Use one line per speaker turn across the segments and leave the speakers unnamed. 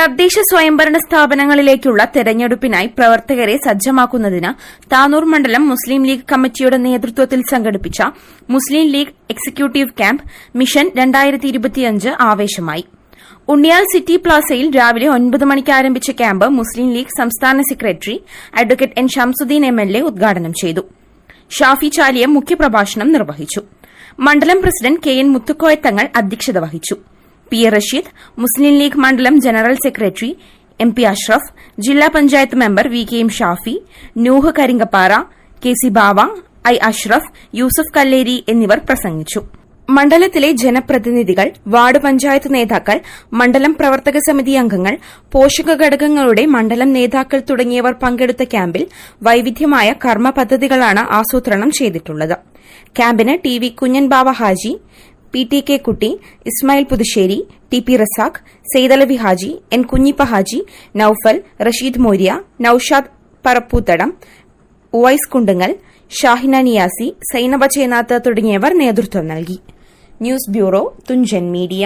തദ്ദേശ സ്വയംഭരണ സ്ഥാപനങ്ങളിലേക്കുള്ള തെരഞ്ഞെടുപ്പിനായി പ്രവർത്തകരെ സജ്ജമാക്കുന്നതിന് താനൂർ മണ്ഡലം മുസ്ലിം ലീഗ് കമ്മിറ്റിയുടെ നേതൃത്വത്തിൽ സംഘടിപ്പിച്ച Muslim League executive camp mission ആവേശമായി ഉണ്ണിയാൽ സിറ്റി പ്ലാസയിൽ രാവിലെ ഒൻപത് മണിക്ക് ആരംഭിച്ച ക്യാമ്പ് മുസ്ലിം ലീഗ് സംസ്ഥാന secretary advocate N Shamsuddin M L A ഉദ്ഘാടനം ചെയ്തു ഷാഫി ചാലിയ മുഖ്യപ്രഭാഷണം നിർവഹിച്ചു മണ്ഡലം പ്രസിഡന്റ് കെ എൻ മുത്തുക്കോയത്തങ്ങൾ അധ്യക്ഷത വഹിച്ചു P A Rasheed Muslim League മണ്ഡലം general secretary M P Ashraf ജില്ലാ panchayat member V K M Shafi Nooh Karinkappara K C Bava I Ashraf Yusuf Kalleri എന്നിവർ പ്രസംഗിച്ചു മണ്ഡലത്തിലെ ജനപ്രതിനിധികൾ വാർഡ് പഞ്ചായത്ത് നേതാക്കൾ മണ്ഡലം പ്രവർത്തക സമിതി അംഗങ്ങൾ പോഷക ഘടകങ്ങളുടെ മണ്ഡലം നേതാക്കൾ തുടങ്ങിയവർ പങ്കെടുത്ത ക്യാമ്പിൽ വൈവിധ്യമായ കർമ്മ പദ്ധതികളാണ് ആസൂത്രണം ചെയ്തിട്ടുള്ളത് ക്യാമ്പിന് T V Kunhanbava Haji P T K Kutty Ismail Puthussery T P Razak Saithalavi Haji N Kunhippa Haji Noufal Rasheed Morya Noushad Parapputhadam Uvais Kundungal Shahina Niyasi Sainaba Chenath തുടങ്ങിയവർ നേതൃത്വം നൽകി ന്യൂസ് ബ്യൂറോ തുഞ്ചൻ മീഡിയ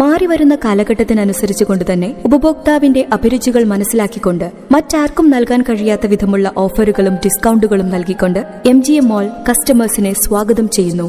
മാറിവരുന്ന കാലഘട്ടത്തിനനുസരിച്ച് കൊണ്ടുതന്നെ ഉപഭോക്താവിന്റെ അഭിരുചികൾ മനസ്സിലാക്കിക്കൊണ്ട് മറ്റാർക്കും നൽകാൻ കഴിയാത്ത വിധമുള്ള ഓഫറുകളും ഡിസ്കൌണ്ടുകളും നൽകിക്കൊണ്ട് എം ജി എം മോൾ കസ്റ്റമേഴ്സിനെ സ്വാഗതം ചെയ്യുന്നു